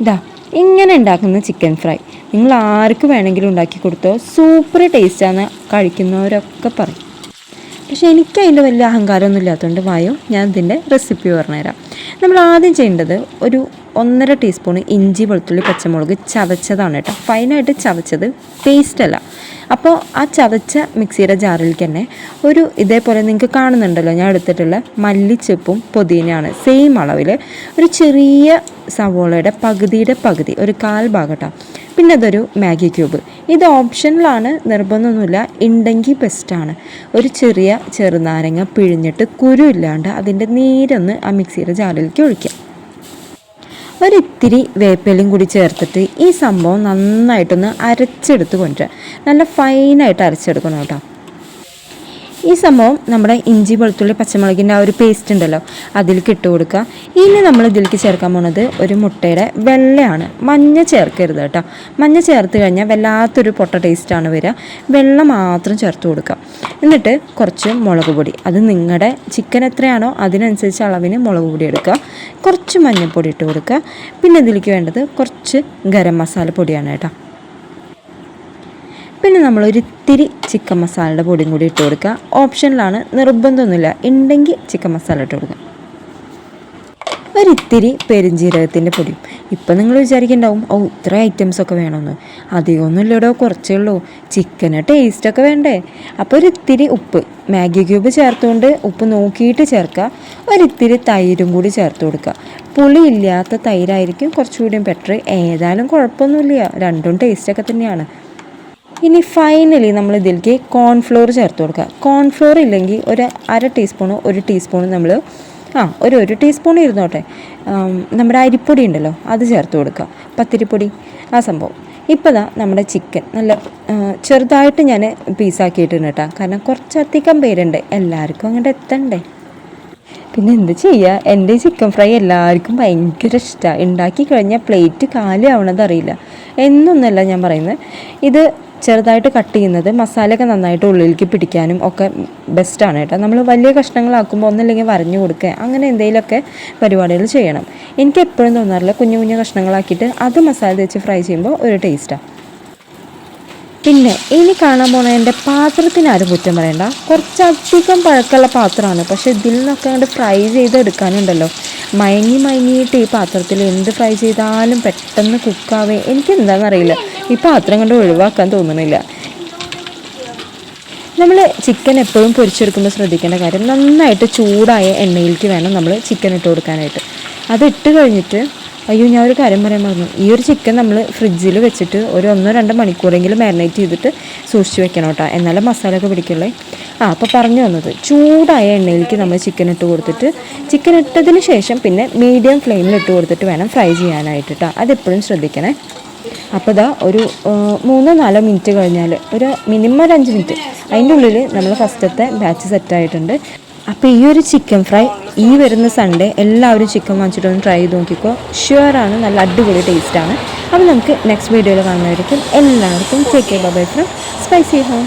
ഇതാ ഇങ്ങനെ ഉണ്ടാക്കുന്ന ചിക്കൻ ഫ്രൈ നിങ്ങൾ ആർക്ക് വേണമെങ്കിലും ഉണ്ടാക്കി കൊടുത്തോ സൂപ്പർ ടേസ്റ്റാണ് കഴിക്കുന്നവരൊക്കെ പറയും. പക്ഷേ എനിക്ക് അതിന്റെ വലിയ അഹങ്കാരമൊന്നും ഇല്ലാത്തതുകൊണ്ട് വായോ ഞാൻ ഇതിന്റെ റെസിപ്പി പറഞ്ഞുതരാം. നമ്മൾ ആദ്യം ചെയ്യേണ്ടത് ഒരു ഒന്നര ടീസ്പൂൺ ഇഞ്ചി വെളുത്തുള്ളി പച്ചമുളക് ചതച്ചതാണ് കേട്ടോ. ഫൈനായിട്ട് ചതച്ചത് പേസ്റ്റല്ല അപ്പോൾ ആ ചതച്ച മിക്സിയുടെ ജാറിൽ തന്നെ ഒരു ഇതേപോലെ നിങ്ങൾക്ക് കാണുന്നുണ്ടല്ലോ ഞാൻ എടുത്തിട്ടുള്ള മല്ലിച്ചെപ്പും പുതിനയാണ്. സെയിം അളവിൽ ഒരു ചെറിയ സവോളയുടെ പകുതിയുടെ പകുതി ഒരു കാൽ ഭാഗട്ടോ. പിന്നെ അതൊരു മാഗി ക്യൂബ്. ഇത് ഓപ്ഷനിലാണ് നിർബന്ധമൊന്നുമില്ല ഉണ്ടെങ്കിൽ ബെസ്റ്റാണ്. ഒരു ചെറിയ ചെറുനാരങ്ങ പിഴിഞ്ഞിട്ട് കുരു ഇല്ലാണ്ട് അതിന്റെ നീരൊന്ന് ആ മിക്സിയുടെ ജാറിലേക്ക് ഒഴിക്കാം. ഒരിത്തിരി വേപ്പിലയും കൂടി ചേർത്തിട്ട് ഈ സംഭവം നന്നായിട്ടൊന്ന് അരച്ചെടുത്ത് കൊണ്ടുവരാം. നല്ല ഫൈനായിട്ട് അരച്ചെടുക്കണം കേട്ടോ. ഈ സംഭവം നമ്മുടെ ഇഞ്ചി വെളുത്തുള്ളി പച്ചമുളകിന്റെ ആ ഒരു പേസ്റ്റ് ഉണ്ടല്ലോ അതിലേക്ക് ഇട്ട് കൊടുക്കുക. ഇനി നമ്മൾ ഇതിലേക്ക് ചേർക്കാൻ പോണത് ഒരു മുട്ടയുടെ വെള്ളയാണ്. മഞ്ഞ ചേർക്കരുത് കേട്ടോ. മഞ്ഞ ചേർത്ത് കഴിഞ്ഞാൽ വല്ലാത്തൊരു പൊട്ട ടേസ്റ്റാണ് വരിക. വെള്ളം മാത്രം ചേർത്ത് കൊടുക്കുക. എന്നിട്ട് കുറച്ച് മുളക് പൊടി. അത് നിങ്ങളുടെ ചിക്കൻ എത്രയാണോ അതിനനുസരിച്ച് അളവിന് മുളക് പൊടി എടുക്കുക. കുറച്ച് മഞ്ഞൾപ്പൊടി ഇട്ട് കൊടുക്കുക. പിന്നെ ഇതിലേക്ക് വേണ്ടത് കുറച്ച് ഗരം മസാല പൊടിയാണ് കേട്ടോ. പിന്നെ ഇത്തിരി ചിക്കൻ മസാലയുടെ പൊടിയും കൂടി ഇട്ട് കൊടുക്കുക. ഓപ്ഷനിലാണ് നിർബന്ധമൊന്നുമില്ല. ഉണ്ടെങ്കിൽ ചിക്കൻ മസാല ഇട്ട് കൊടുക്കുക. ഒരിത്തിരി പെരുംജീരകത്തിന്റെ പൊടിയും. ഇപ്പം നിങ്ങൾ വിചാരിക്കുന്നുണ്ടാവും ഓ ഇത്ര ഐറ്റംസൊക്കെ വേണമെന്ന് അധികമൊന്നും ഇല്ലടോ കുറച്ചേ ഉള്ളൂ. ചിക്കന് ടേസ്റ്റൊക്കെ വേണ്ടേ? അപ്പോൾ ഒരിത്തിരി ഉപ്പ്. മാഗി ക്യൂബ് ചേർത്തുകൊണ്ട് ഉപ്പ് നോക്കിയിട്ട് ചേർക്കുക. ഒരിത്തിരി തൈരും കൂടി ചേർത്ത് കൊടുക്കുക. പുളിയില്ലാത്ത തൈരായിരിക്കും കുറച്ചുകൂടി ബെറ്റർ ഏതായാലും കുഴപ്പമൊന്നുമില്ല. രണ്ടും ടേസ്റ്റൊക്കെ തന്നെയാണ്. ഇനി ഫൈനലി നമ്മൾ ഇതിലേക്ക് കോൺഫ്ലോർ ചേർത്ത് കൊടുക്കുക. കോൺഫ്ലോർ ഇല്ലെങ്കിൽ ഒരു അര ടീസ്പൂണോ ഒരു ടീസ്പൂണോ നമ്മൾ ആ ഒരു ഒരു ടീസ്പൂൺ ഇരുന്നോട്ടെ. നമ്മുടെ അരിപ്പൊടി ഉണ്ടല്ലോ അത് ചേർത്ത് കൊടുക്കുക. പത്തിരിപ്പൊടി ആ സംഭവം. ഇപ്പോൾ ദാ നമ്മുടെ ചിക്കൻ നല്ല ചെറുതായിട്ട് ഞാൻ പീസാക്കിയിട്ടുണ്ട് കേട്ടോ. കാരണം കുറച്ചധികം പേരുണ്ട്. എല്ലാവർക്കും അങ്ങോട്ട് എത്തണ്ടേ? പിന്നെ എന്ത് ചെയ്യുക എന്റെ ചിക്കൻ ഫ്രൈ എല്ലാവർക്കും ഭയങ്കര ഇഷ്ടമാണ് ഉണ്ടാക്കി കഴിഞ്ഞാൽ പ്ലേറ്റ് കാലിയാവണത് അറിയില്ല. എന്നൊന്നല്ല ഞാൻ പറയുന്നത്. ഇത് ചെറുതായിട്ട് കട്ട് ചെയ്യുന്നത് മസാലയൊക്കെ നന്നായിട്ട് ഉള്ളിലേക്ക് പിടിക്കാനും ഒക്കെ ബെസ്റ്റാണ് കേട്ടോ. നമ്മൾ വലിയ കഷ്ണങ്ങളാക്കുമ്പോൾ ഒന്നില്ലെങ്കിൽ വരഞ്ഞു കൊടുക്കുക അങ്ങനെ എന്തെങ്കിലുമൊക്കെ പരിപാടികൾ ചെയ്യണം. എനിക്ക് എപ്പോഴും തോന്നാറില്ല കുഞ്ഞു കുഞ്ഞു കഷ്ണങ്ങളാക്കിയിട്ട് അത് മസാല തേച്ച് ഫ്രൈ ചെയ്യുമ്പോൾ ഒരു ടേസ്റ്റാണ് പിന്നെ ഇനി കാണാൻ പോണ എന്റെ പാത്രത്തിന് ആരും കുറ്റം പറയണ്ട. കുറച്ചധികം പഴക്കമുള്ള പാത്രമാണ്. പക്ഷെ ഇതിൽ നിന്നൊക്കെ അങ്ങോട്ട് ഫ്രൈ ചെയ്തെടുക്കാനുണ്ടല്ലോ മയങ്ങി മയങ്ങിയിട്ട് ഈ പാത്രത്തിൽ എന്ത് ഫ്രൈ ചെയ്താലും പെട്ടെന്ന് കുക്കാവേ എനിക്ക് എന്താണെന്നറിയില്ല ഈ പാത്രം കൊണ്ട് ഒഴിവാക്കാൻ തോന്നണില്ല നമ്മൾ ചിക്കൻ എപ്പോഴും പൊരിച്ചെടുക്കുമ്പോൾ ശ്രദ്ധിക്കേണ്ട കാര്യം നന്നായിട്ട് ചൂടായ എണ്ണയിലേക്ക് വേണം നമ്മൾ ചിക്കൻ ഇട്ട് കൊടുക്കാനായിട്ട്. അത് ഇട്ട് കഴിഞ്ഞിട്ട് അയ്യോ ഞാൻ ഒരു കാര്യം പറയാൻ മറന്നു. ഈ ഒരു ചിക്കൻ നമ്മൾ ഫ്രിഡ്ജിൽ വെച്ചിട്ട് ഒരു ഒന്നോ രണ്ടോ മണിക്കൂറെങ്കിലും മാരിനേറ്റ് ചെയ്തിട്ട് സൂക്ഷിച്ച് വെക്കണം കേട്ടോ. എന്നാലും മസാലയൊക്കെ പിടിക്കുള്ളേ. ആ അപ്പോൾ പറഞ്ഞു വന്നത് ചൂടായ എണ്ണയിലേക്ക് നമ്മൾ ചിക്കൻ ഇട്ട് കൊടുത്തിട്ട് ചിക്കൻ ഇട്ടതിന് ശേഷം പിന്നെ മീഡിയം ഫ്ലെയിമിൽ ഇട്ട് കൊടുത്തിട്ട് വേണം ഫ്രൈ ചെയ്യാനായിട്ട് കേട്ടോ. അതെപ്പോഴും ശ്രദ്ധിക്കണേ. അപ്പോൾ ഇതാ ഒരു മൂന്നോ നാലോ മിനിറ്റ് കഴിഞ്ഞാൽ ഒരു മിനിമം ഒരു അഞ്ച് മിനിറ്റ് അതിന്റെ ഉള്ളിൽ നമ്മൾ ഫസ്റ്റത്തെ ബാച്ച് സെറ്റായിട്ടുണ്ട് അപ്പോൾ ഈ ഒരു ചിക്കൻ ഫ്രൈ ഈ വരുന്ന സൺഡേ എല്ലാവരും ചിക്കൻ വാങ്ങിച്ചിട്ട് ഒന്ന് ട്രൈ ചെയ്ത് നോക്കിക്കോ. ഷുവറാണ് നല്ല അടിപൊളി ടേസ്റ്റാണ് അപ്പോൾ നമുക്ക് നെക്സ്റ്റ് വീഡിയോയിൽ കാണുന്നതായിരിക്കും എല്ലാവർക്കും take care bye from spicy home